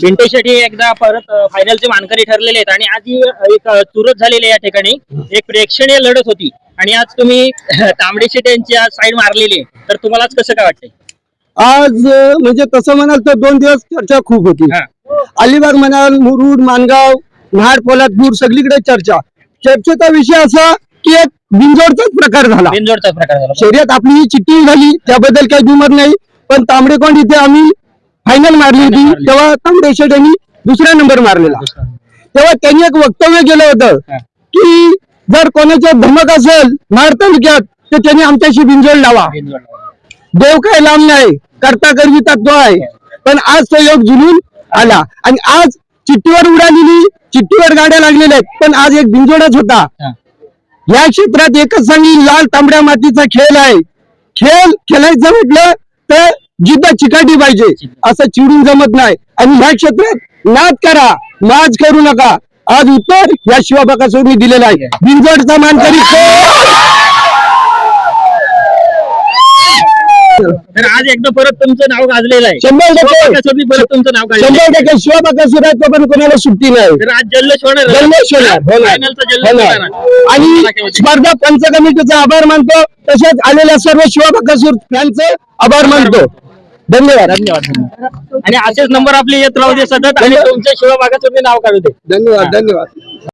पिंटेसाठी एकदा परत फायनलचे मानकरी ठरलेले आहेत. आणि आज ही एक चुरत झालेली आहे या ठिकाणी. एक प्रेक्षणीय लढत होती. आणि आज तुम्ही तांबडे शेट यांची आज साईड मारलेली तर तुम्हाला आज कसं काय वाटतंय? आज म्हणजे तसं म्हणाल तर दोन दिवस चर्चा खूप होती. हा. अलिबाग म्हणाल मुरुड मानगाव महाड पोलादपूर सगळीकडे चर्चा. चर्चेचा विषय असा की एक बिंजोडचाच प्रकार झाला. बिनजोडचा प्रकार झाला. शर्यत आपली ही चिठ्ठी झाली त्याबद्दल काही दुमत नाही. पण तांबडेकोंड इथे आम्ही फायनल मारली होती. तेव्हा तांबडे शेठ यांनी दुसरा नंबर मारलेला. तेव्हा त्यांनी एक वक्तव्य केलं होतं. की जर कोणाच्या धमक असेल महाड तालुक्यात तर त्यांनी आमच्याशी बिंजोड लावा. देव काय लांब नाही करता करवी तत्व आहे. पण आज तो योग जुलून आला. आणि आज चिठ्ठीवर उडालेली चिठ्ठीवर गाड्या लागलेल्या आहेत. पण आज एक बिंजोडच होता. या क्षेत्रात एकच सांगेल लाल तांबड्या मातीचा खेळ आहे. खेळ खेळायचं म्हटलं तर जिद्द चिकाटी पाहिजे असं चिडून जमत नाही. आणि ह्या क्षेत्रात नाद करा नाच करू नका. आज उत्तर या शिवाबाकासोबत दिलेला आहे. बिंजोडचा मानकरी तर आज एकदा परत तुमचं नाव गाजलेलं आहे. शंभर टक्के. परत तुमचं नाव. शंभर टक्के शिवाबाकासुर आहे तो पण कोणाला सुट्टी नाही. तर आज जल्लोष होणार जल्लोष आणि स्पर्धा पंच कमिटीचा आभार मानतो. तसेच आलेल्या सर्व शिवाबाकासूर फॅनचे आभार मानतो. धन्यवाद धन्यवाद आणि असेच नंबर आपले येत राहू दे सतत आणि तुमच्या शिवबागाचं मी नाव काढू दे. धन्यवाद धन्यवाद.